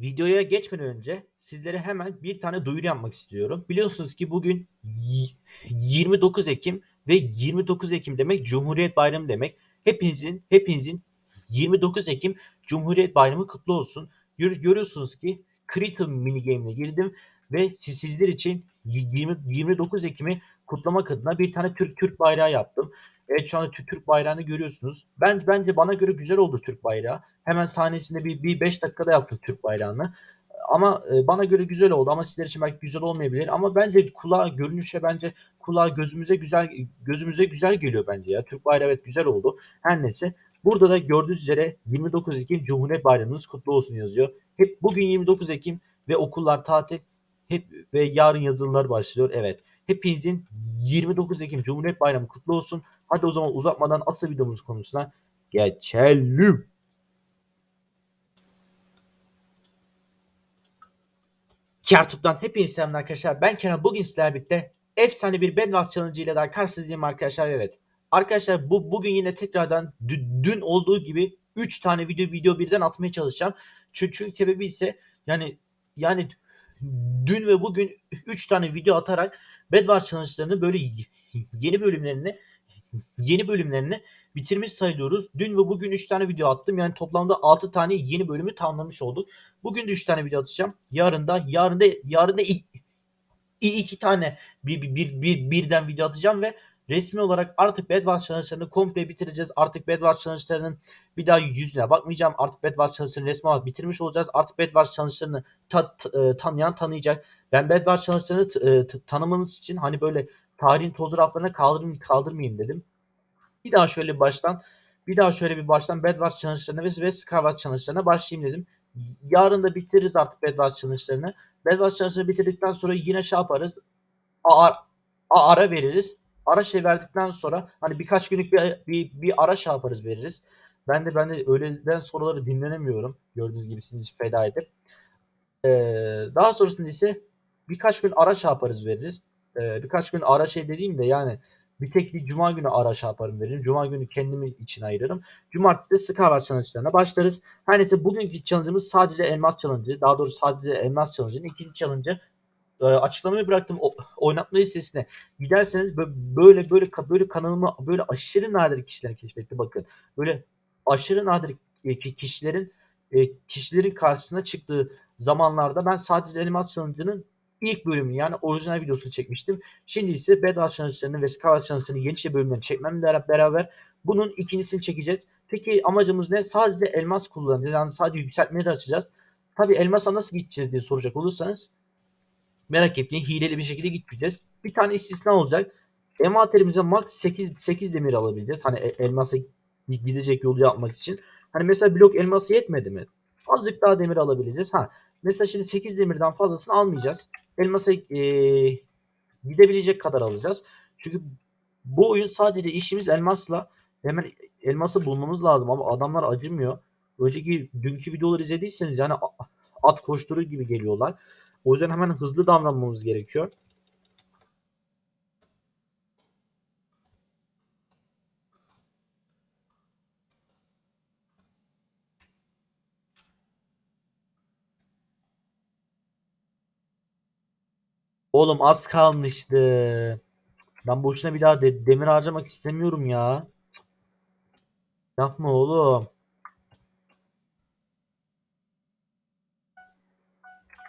videoya geçmeden önce sizlere hemen bir tane duyuru yapmak istiyorum. Biliyorsunuz ki bugün y- 29 Ekim ve 29 Ekim demek Cumhuriyet Bayramı demek. Hepinizin hepinizin 29 Ekim Cumhuriyet Bayramı kutlu olsun. Gör- görüyorsunuz ki Critical mini game'ine girdim ve siz- sizler için 20, 29 Ekim'i kutlamak adına bir tane Türk Türk bayrağı yaptım. Evet şu anda Türk bayrağını görüyorsunuz. Ben bence bana göre güzel oldu Türk bayrağı. Hemen sahnesinde bir, bir 5 dakikada yaptım Türk bayrağını. Ama e, bana göre güzel oldu ama sizler için belki güzel olmayabilir ama bence kulağa görünüşe bence kulağa gözümüze güzel gözümüze güzel geliyor bence ya. Türk bayrağı evet güzel oldu. Her neyse burada da gördüğünüz üzere 29 Ekim Cumhuriyet Bayramınız kutlu olsun yazıyor. Hep bugün 29 Ekim ve okullar tatil hep ve yarın yazılılar başlıyor. Evet. Hepinizin 29 Ekim Cumhuriyet Bayramı kutlu olsun. Hadi o zaman uzatmadan asıl videomuz konusuna geçelim. Kertup'tan hepinize selamlar arkadaşlar. Ben Kenan. Bugün sizlerle birlikte efsane bir Bedwars Challenge ile daha karşınızdayım arkadaşlar. Evet. Arkadaşlar bu bugün yine tekrardan dü- dün olduğu gibi 3 tane video video birden atmaya çalışacağım. Çünkü, çünkü sebebi ise yani yani dün ve bugün 3 tane video atarak Bedwars Challenge'larını böyle yeni bölümlerini yeni bölümlerini bitirmiş sayılıyoruz. Dün ve bugün 3 tane video attım. Yani toplamda 6 tane yeni bölümü tamamlamış olduk. Bugün de 3 tane video atacağım. Yarın da yarın da yarın da 2 tane bir, bir, bir, bir- birden video atacağım ve resmi olarak artık Bedwars Challenge'larını komple bitireceğiz. Artık Bedwars Challenge'larının bir daha yüzüne bakmayacağım. Artık Bedwars Challenge'larını resmi olarak bitirmiş olacağız. Artık Bedwars Challenge'larını ta, ta- e, tanıyan tanıyacak. Ben Bedwars Challenge'larını e, tanımanız için hani böyle tarihin toz raflarına kaldırmayayım, kaldırmayayım dedim. Bir daha şöyle baştan bir daha şöyle bir baştan Bedwars challenge'larına ve, Skyward challenge'larına başlayayım dedim. Yarın da bitiririz artık Bedwars challenge'larını. Bedwars challenge'larını bitirdikten sonra yine şey yaparız. A- ara veririz. Ara şey verdikten sonra hani birkaç günlük bir, bir, bir ara şey yaparız veririz. Ben de ben de öğleden soruları dinlenemiyorum. Gördüğünüz gibi sizin için feda edip. Ee, daha sonrasında ise birkaç gün ara şey yaparız veririz. Ee, birkaç gün ara şey dediğim de yani bir tek bir cuma günü ara şey yaparım veririm. Cuma günü kendimi için ayırırım. Cumartesi de Skyward challenge'larına başlarız. Her neyse bugünkü challenge'ımız sadece elmas challenge'ı. Daha doğrusu sadece elmas challenge'ın ikinci challenge'ı e, açıklamayı bıraktım o, oynatma listesine. Giderseniz bö- böyle böyle böyle kanalımı böyle aşırı nadir kişiler keşfetti bakın. Böyle aşırı nadir e, ki- kişilerin e, kişilerin karşısına çıktığı zamanlarda ben sadece elmas challenge'ının ilk bölümünü yani orijinal videosunu çekmiştim. Şimdi ise Bedwars challenge'larını ve Skyward challenge'larını yeni şey bölümlerini çekmemle beraber bunun ikincisini çekeceğiz. Peki amacımız ne? Sadece elmas kullanacağız. Yani sadece yükseltmeleri açacağız. Tabii elmasa nasıl gideceğiz diye soracak olursanız merak etmeyin hileli bir şekilde gitmeyeceğiz. Bir tane istisna olacak. Envanterimize max 8, 8 demir alabileceğiz. Hani e- elmasa gidecek yolu yapmak için. Hani mesela blok elması yetmedi mi? Azıcık daha demir alabileceğiz. Ha mesela şimdi 8 demirden fazlasını almayacağız. Elmasa eee, gidebilecek kadar alacağız. Çünkü bu oyun sadece işimiz elmasla hemen elması bulmamız lazım ama adamlar acımıyor. Önceki dünkü videoları izlediyseniz yani at koşturur gibi geliyorlar. O yüzden hemen hızlı davranmamız gerekiyor. Oğlum az kalmıştı. Ben boşuna bir daha de- demir harcamak istemiyorum ya. Yapma oğlum.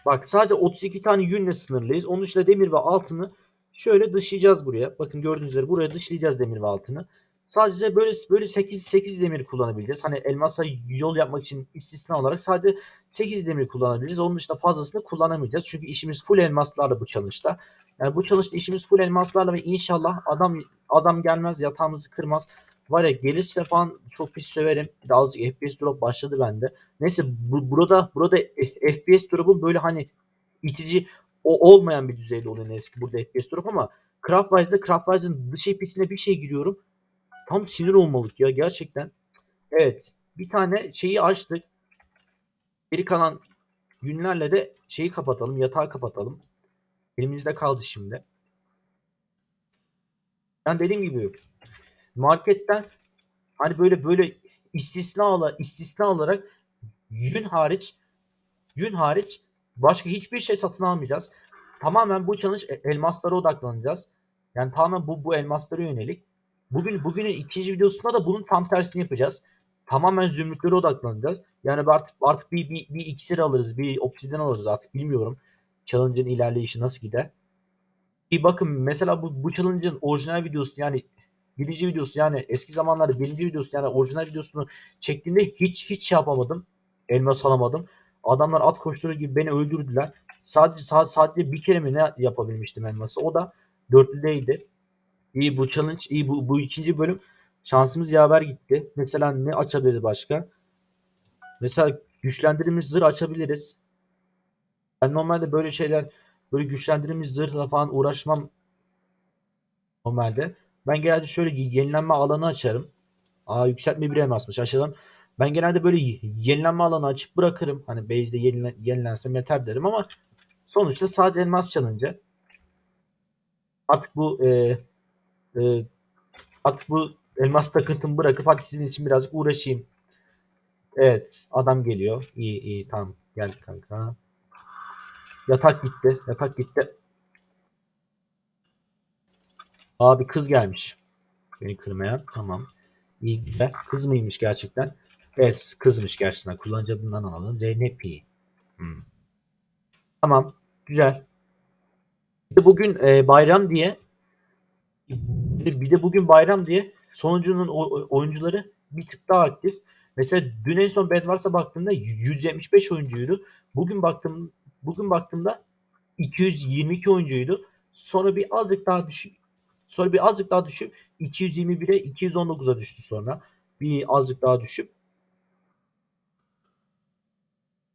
Bak sadece 32 tane yünle sınırlıyız. Onun dışında demir ve altını şöyle dışlayacağız buraya. Bakın gördüğünüz üzere buraya dışlayacağız demir ve altını. Sadece böyle böyle 8 8 demir kullanabileceğiz. Hani elmasa yol yapmak için istisna olarak sadece 8 demir kullanabiliriz. Onun dışında fazlasını kullanamayacağız. Çünkü işimiz full elmaslarla bu challenge'da. Yani bu challenge'da işimiz full elmaslarla ve inşallah adam adam gelmez yatağımızı kırmaz. Var ya gelirse falan çok pis söverim. Bir de azıcık FPS drop başladı bende. Neyse bu, burada burada FPS drop'un böyle hani itici o olmayan bir düzeyde oluyor ne eski burada FPS drop ama Craftwise'da Craftwise'ın dış AP'sine bir şey giriyorum. Tam sinir olmalık ya gerçekten. Evet. Bir tane şeyi açtık. Geri kalan günlerle de şeyi kapatalım. Yatağı kapatalım. Elimizde kaldı şimdi. Ben dediğim gibi marketten hani böyle böyle istisna ala, istisna olarak yün hariç yün hariç başka hiçbir şey satın almayacağız. Tamamen bu challenge e- elmaslara odaklanacağız. Yani tamamen bu bu elmaslara yönelik. Bugün bugünün ikinci videosunda da bunun tam tersini yapacağız. Tamamen zümrütlere odaklanacağız. Yani artık artık bir, bir, bir iksir alırız, bir obsidyen alırız artık bilmiyorum. Challenge'ın ilerleyişi nasıl gider. Bir bakın mesela bu, bu challenge'ın orijinal videosu yani birinci videosu yani eski zamanlarda birinci videosu yani orijinal videosunu çektiğimde hiç hiç şey yapamadım. Elmas alamadım. Adamlar at koşturur gibi beni öldürdüler. Sadece sadece, bir kere mi ne yapabilmiştim elması. O da dörtlüdeydi. İyi bu challenge, iyi bu, bu ikinci bölüm şansımız yaver gitti. Mesela ne açabiliriz başka? Mesela güçlendirilmiş zırh açabiliriz. Ben normalde böyle şeyler böyle güçlendirilmiş zırhla falan uğraşmam normalde. Ben genelde şöyle yenilenme alanı açarım. Aa yükseltme bir elmasmış açalım. Ben genelde böyle yenilenme alanı açıp bırakırım. Hani base'de yenilen, yenilense yeter derim ama sonuçta sadece elmas çalınca artık bu e, e, artık bu elmas takıntımı bırakıp hadi sizin için birazcık uğraşayım. Evet adam geliyor. İyi iyi tamam geldi kanka. Yatak gitti. Yatak gitti. Abi kız gelmiş. Beni kırmayan. Tamam. İyi güzel. Kız mıymış gerçekten? Evet kızmış gerçekten. Kullanıcı adından alalım. Zeynep İyi. Hmm. Tamam. Güzel. Bugün e, bayram diye bir de, bugün bayram diye sonucunun oyuncuları bir tık daha aktif. Mesela dün en son Bedwars'a baktığımda 175 oyuncuydu. Bugün baktım bugün baktığımda 222 oyuncuydu. Sonra bir azıcık daha düşük. Sonra bir azıcık daha düşüp 221'e 219'a düştü sonra. Bir azıcık daha düşüp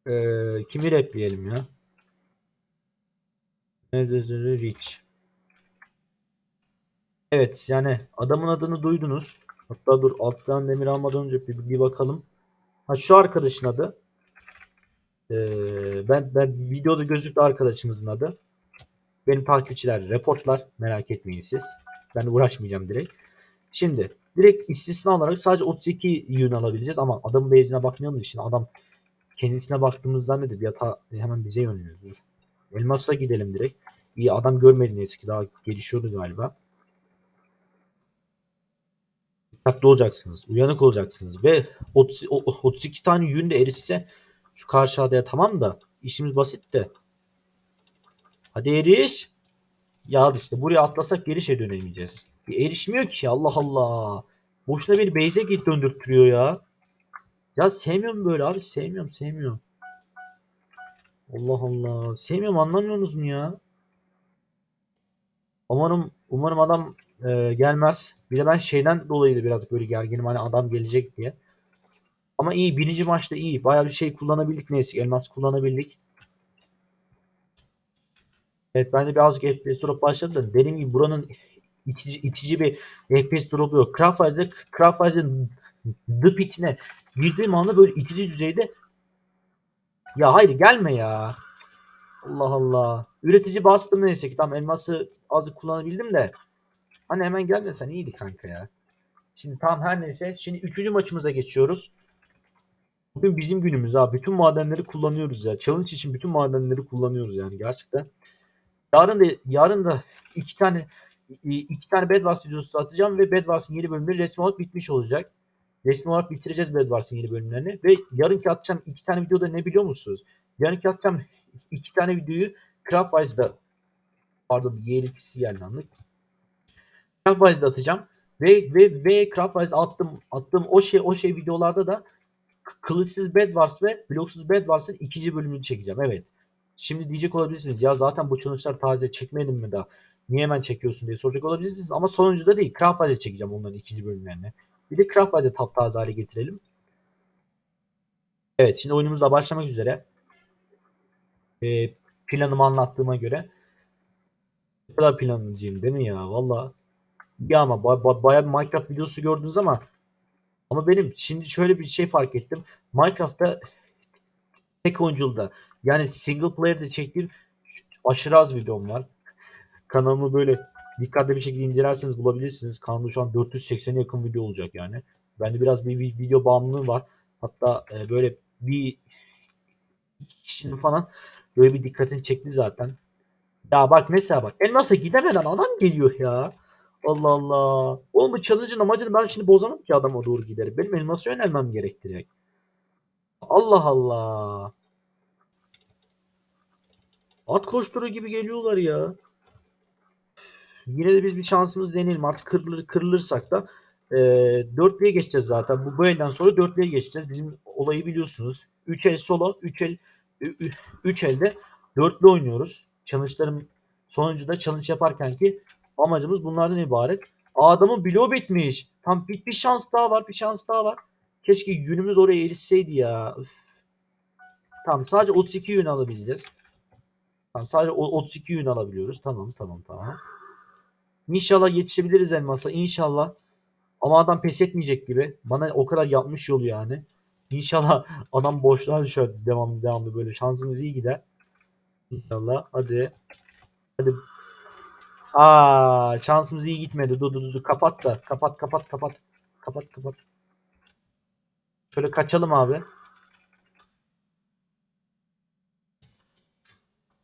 ee, kimi repleyelim ya? Rich. Evet yani adamın adını duydunuz. Hatta dur alttan demir almadan önce bir, bir bakalım. Ha şu arkadaşın adı. Ee, ben ben videoda gözüktü arkadaşımızın adı. Benim takipçiler reportlar. Merak etmeyin siz. Ben uğraşmayacağım direkt. Şimdi direkt istisna olarak sadece 32 yün alabileceğiz ama adamın base'ine bakmayalım için adam kendisine baktığımızda nedir? Yatağı hemen bize yöneliyor. Elmas'a gidelim direkt. İyi adam görmedi neyse ki daha gelişiyordu galiba. Dikkatli olacaksınız. Uyanık olacaksınız. Ve 30, 32 tane yün de erişse şu karşı adaya tamam da işimiz basit de. Hadi eriş. Ya işte buraya atlasak geri şey dönemeyeceğiz. Bir erişmiyor ki Allah Allah. Boşuna bir base'e git döndürtüyor ya. Ya sevmiyorum böyle abi sevmiyorum sevmiyorum. Allah Allah. Sevmiyorum anlamıyorsunuz mu ya? Umarım umarım adam e, gelmez. Bir de ben şeyden dolayı da biraz böyle gerginim hani adam gelecek diye. Ama iyi birinci maçta iyi. Bayağı bir şey kullanabildik neyse. Elmas kullanabildik. Evet bende birazcık FPS drop başladı da dediğim gibi buranın itici, itici bir FPS drop yok. Craftwise'de Craftwise'ın the pitine girdiğim anda böyle itici düzeyde ya hayır gelme ya. Allah Allah. Üretici bastım neyse ki. Tamam elması azıcık kullanabildim de. Hani hemen gelmesen iyiydi kanka ya. Şimdi tam her neyse. Şimdi üçüncü maçımıza geçiyoruz. Bugün bizim günümüz abi. Bütün madenleri kullanıyoruz ya. Challenge için bütün madenleri kullanıyoruz yani gerçekten. Yarın da yarın da iki tane iki tane Bedwars videosu atacağım ve Bedwars'ın yeni bölümleri resmi olarak bitmiş olacak. Resmi olarak bitireceğiz Bedwars'ın yeni bölümlerini ve yarınki atacağım iki tane videoda ne biliyor musunuz? Yarınki atacağım iki tane videoyu Craftwise'da pardon bir ikisi geldi anlık. Craftwise'da atacağım ve ve ve Craftwise attım attığım o şey o şey videolarda da kılıçsız Bedwars ve bloksuz Bedwars'ın ikinci bölümünü çekeceğim. Evet. Şimdi diyecek olabilirsiniz ya zaten bu challenge'lar taze çekmedin mi daha? Niye hemen çekiyorsun diye soracak olabilirsiniz ama sonuncuda değil. Craftwise'e çekeceğim onların ikinci bölümlerini. Bir de Craftwise'e taptaze hale getirelim. Evet şimdi oyunumuzda başlamak üzere. Ee, planımı anlattığıma göre ne kadar planlayacağım değil mi ya? Valla ya ama ba- ba- bir Minecraft videosu gördünüz ama ama benim şimdi şöyle bir şey fark ettim. Minecraft'ta tek oyunculuda yani single player'de çektiğim aşırı az videom var. Kanalımı böyle dikkatli bir şekilde incelerseniz bulabilirsiniz. Kanalımda şu an 480'e yakın video olacak yani. Bende biraz bir, bir video bağımlılığı var. Hatta e, böyle bir kişinin falan böyle bir dikkatini çekti zaten. Ya bak mesela bak elmasa gidemeden adam geliyor ya. Allah Allah. Oğlum bu challenge'ın amacını ben şimdi bozamam ki adama doğru giderim. Benim elması yönelmem gerektirecek. Allah Allah. At koşturu gibi geliyorlar ya. Yine de biz bir şansımız deneyelim. Artık kırılır, kırılırsak da e, dörtlüye geçeceğiz zaten. Bu, bu elden sonra dörtlüye geçeceğiz. Bizim olayı biliyorsunuz. 3 el solo, 3 el 3 elde dörtlü oynuyoruz. Challenge'ların sonuncuda challenge yaparken ki amacımız bunlardan ibaret. Adamın bloğu bitmiş. Tam bir, bir şans daha var, bir şans daha var. Keşke günümüz oraya erişseydi ya. Üf. Tamam sadece 32 yün alabileceğiz. Tamam sadece o- 32 yün alabiliyoruz. Tamam tamam tamam. İnşallah yetişebiliriz elmasa. İnşallah. Ama adam pes etmeyecek gibi. Bana o kadar yapmış yolu yani. İnşallah adam boşluğa düşer devamlı devamlı böyle. Şansımız iyi gider. İnşallah. Hadi. Hadi. Aa, şansımız iyi gitmedi. Dur dur dur. Kapat da. Kapat kapat kapat. Kapat kapat. Şöyle kaçalım abi.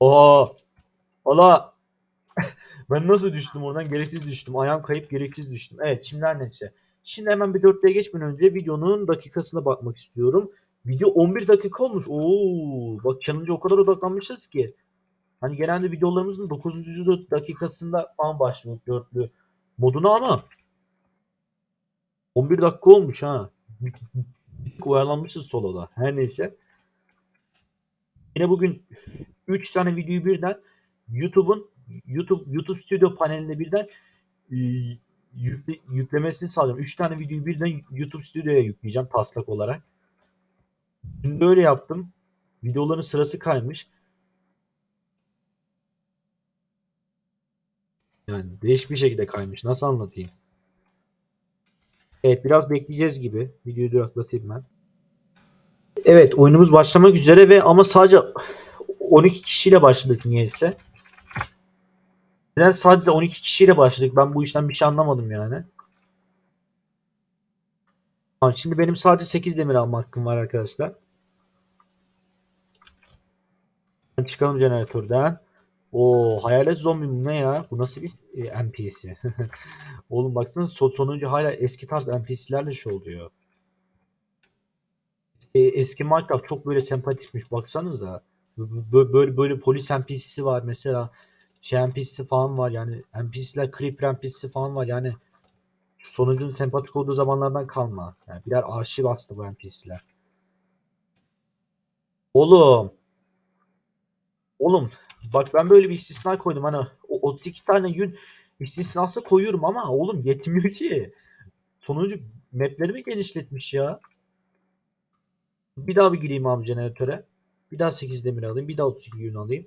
Oo. Ola. Ben nasıl düştüm oradan? Gereksiz düştüm. Ayağım kayıp gereksiz düştüm. Evet şimdi her neyse. Şimdi hemen bir 4'lüğe geçmeden önce videonun dakikasına bakmak istiyorum. Video 11 dakika olmuş. Oo, bak challenge'a o kadar odaklanmışız ki. Hani genelde videolarımızın 9. dakikasında falan başlıyor dörtlü moduna ama 11 dakika olmuş ha. Uyarlanmışız soloda. Her neyse. Yine bugün 3 tane videoyu birden YouTube'un YouTube YouTube Studio panelinde birden e, yükle, yüklemesini sağlayacağım. 3 tane videoyu birden YouTube Studio'ya yükleyeceğim taslak olarak. Şimdi öyle yaptım. Videoların sırası kaymış. Yani değişik bir şekilde kaymış. Nasıl anlatayım? Evet biraz bekleyeceğiz gibi. Videoyu duraklatayım ben. Evet oyunumuz başlamak üzere ve ama sadece 12 kişiyle başladık niyeyse. Neden sadece 12 kişiyle başladık? Ben bu işten bir şey anlamadım yani. Şimdi benim sadece 8 demir alma hakkım var arkadaşlar. Çıkalım jeneratörden. O hayalet zombi mi ne ya? Bu nasıl bir e, NPC? Oğlum baksana son, sonuncu hala eski tarz NPC'lerle şey oluyor. E, eski Minecraft çok böyle sempatikmiş baksanıza. Böyle böyle, böyle polis NPC'si var mesela. Şey NPC'si falan var yani. NPC'ler Creeper NPC'si falan var yani. Sonucun sempatik olduğu zamanlardan kalma. Yani birer arşiv aslında bu NPC'ler. Oğlum. Oğlum bak ben böyle bir istisna koydum hani o 32 tane yün istisnası koyuyorum ama oğlum yetmiyor ki. Sonuncu maplerimi genişletmiş ya. Bir daha bir gireyim abi jeneratöre. Bir daha 8 demir alayım. Bir daha 32 yün alayım.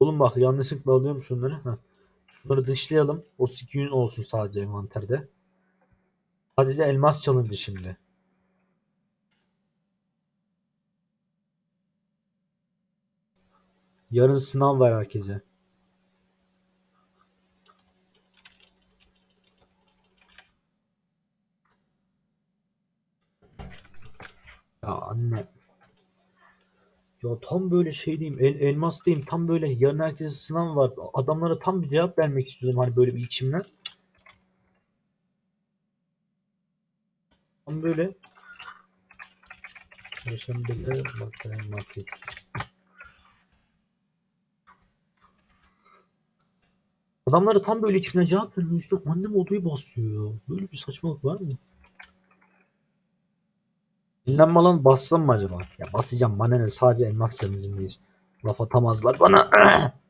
Oğlum bak yanlışlıkla alıyorum şunları. Heh. Şunları dışlayalım. 32 yün olsun sadece envanterde. Sadece elmas çalındı şimdi. Yarın sınav var herkese. Ya anne. Ya tam böyle şey diyeyim, el, elmas diyeyim, tam böyle yarın herkese sınav var. Adamlara tam bir cevap vermek istiyordum hani böyle bir içimden. Tam böyle. Perşembeler matematik. Adamlara tam böyle içimden cevap vermek istiyorum. Annem odayı basıyor. Böyle bir saçmalık var mı? Dinlenme alanı bassam mı acaba? Ya basacağım bana ne sadece elmas challenge'ındeyiz. Laf atamazlar bana.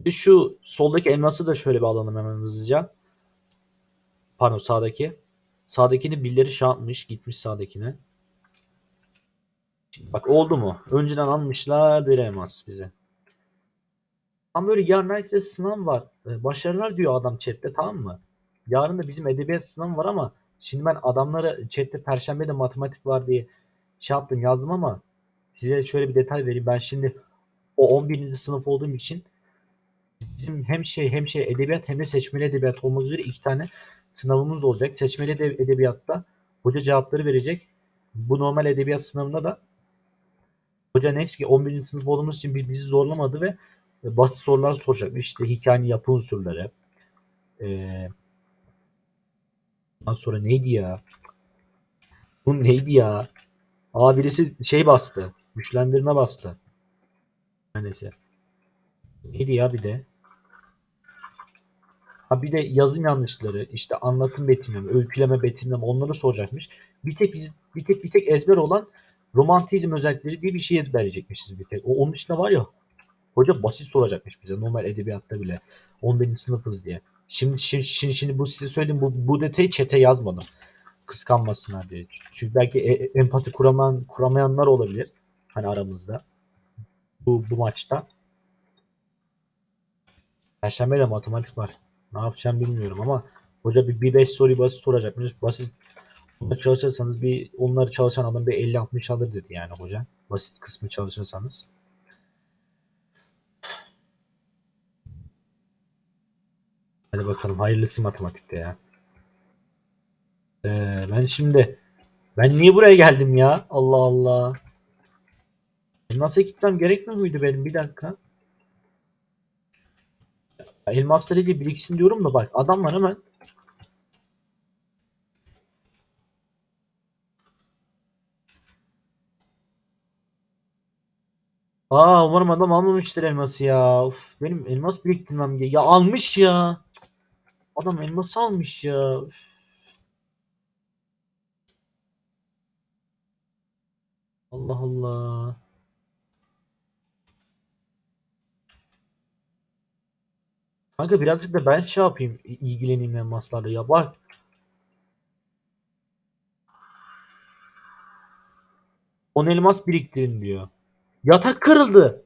Bir şu soldaki elması da şöyle bir alalım hemen hızlıca. Pardon sağdaki. Sağdakini birileri şey yapmış. Gitmiş sağdakine. Bak oldu mu? Önceden almışlar bir elmas bize. Tam böyle yarın herkese sınav var. Ee, Başarılar diyor adam chatte tamam mı? Yarın da bizim edebiyat sınavı var ama şimdi ben adamlara chatte perşembe de matematik var diye şey yaptım yazdım ama size şöyle bir detay vereyim. Ben şimdi o 11. sınıf olduğum için bizim hem şey hem şey edebiyat hem de seçmeli edebiyat olmak üzere iki tane sınavımız olacak. Seçmeli ede- edebiyatta hoca cevapları verecek. Bu normal edebiyat sınavında da hoca neyse ki 11. sınıf olduğumuz için bi- bizi zorlamadı ve e, basit sorular soracak. İşte hikayenin yapı unsurları. Ee, ondan sonra neydi ya? Bu neydi ya? Aa birisi şey bastı. Güçlendirme bastı. Neyse. Neydi ya bir de? Ha bir de yazım yanlışları, işte anlatım betimleme, öyküleme, betimleme onları soracakmış. Bir tek bir tek bir tek ezber olan romantizm özellikleri diye bir şey ezberleyecekmişiz bir tek. O onun dışında var ya hoca basit soracakmış bize normal edebiyatta bile. 11. sınıfız diye. Şimdi şimdi şimdi, şimdi bu size söyleyeyim bu bu detayı çete yazmadım. Kıskanmasınlar diye. Çünkü belki e- e- empati kuramayan kuramayanlar olabilir hani aramızda. Bu bu maçta. Perşembe de matematik var. Ne yapacağım bilmiyorum ama hoca bir, bir 5 soruyu basit soracakmış. Basit Onları çalışırsanız bir onları çalışan adam bir 50-60 alır dedi yani hoca. Basit kısmı çalışırsanız. Hadi bakalım hayırlısı matematikte ya. Ee, ben şimdi ben niye buraya geldim ya? Allah Allah. Elmas'a gitmem gerekmiyor muydu benim? Bir dakika. Ya Elmasları diye biriksin diyorum da bak adamlar hemen Aa umarım adam almamıştır elması ya. Uf, benim elmas biriktirmem ge- Ya almış ya. Adam elması almış ya. Üf. Allah Allah. Kanka birazcık da ben şey yapayım. ilgileneyim elmaslarla ya. Bak. On elmas biriktirin diyor. Yatak kırıldı.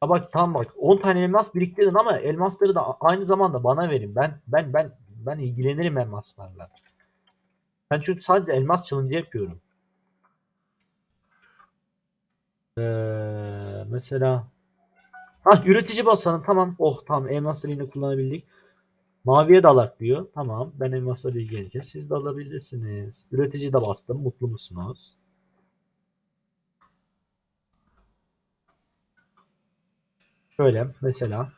Ha bak tamam bak 10 tane elmas biriktirin ama elmasları da aynı zamanda bana verin. Ben ben ben ben ilgilenirim elmaslarla. Ben çünkü sadece elmas challenge yapıyorum. Ee, mesela ha üretici basalım tamam. Oh tamam elmasları kullanabildik. Maviye dalak diyor. Tamam ben elmaslarla ilgileneceğim. Siz de alabilirsiniz. Üretici de bastım. Mutlu musunuz? Şöyle mesela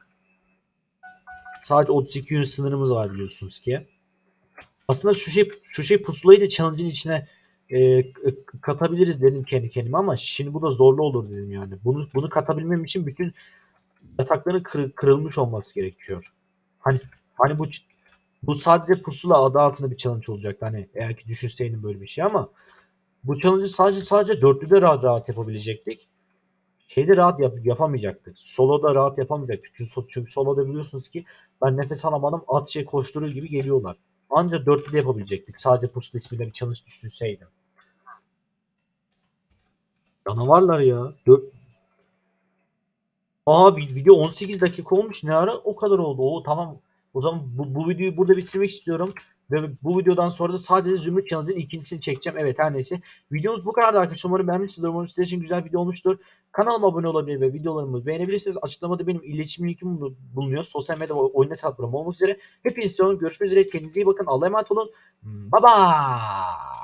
sadece 32 gün sınırımız var biliyorsunuz ki. Aslında şu şey şu şey pusulayı da challenge'ın içine e, katabiliriz dedim kendi kendime ama şimdi bu da zorlu olur dedim yani. Bunu bunu katabilmem için bütün yatakların kır- kırılmış olması gerekiyor. Hani hani bu bu sadece pusula adı altında bir challenge olacaktı hani eğer ki düşünseydim böyle bir şey ama bu challenge'ı sadece sadece dörtlüde rahat rahat yapabilecektik. Şeyde rahat yap, yapamayacaktık. Solo'da rahat yapamayacaktık. Çünkü, çünkü solo'da biliyorsunuz ki ben nefes alamadım at şey koşturur gibi geliyorlar. Ancak dörtlüde yapabilecektik. Sadece pusula ismiyle bir challenge düşünseydim. Canavarlar ya. Dört... Aa vi- video 18 dakika olmuş. Ne ara o kadar oldu. O tamam. O zaman bu, bu videoyu burada bitirmek istiyorum. Ve bu videodan sonra da sadece Zümrüt Challenge'ın ikincisini çekeceğim. Evet her neyse. Videomuz bu kadardı arkadaşlar. Umarım beğenmişsinizdir. Umarım sizler için güzel bir video olmuştur. Kanalıma abone olabilir ve videolarımı beğenebilirsiniz. Açıklamada benim iletişim linkim bulu- bulunuyor. Sosyal medya ve oyun hesaplarım olmak üzere. Hepinizi. Görüşmek üzere. Kendinize iyi bakın. Allah'a emanet olun. Bye bye.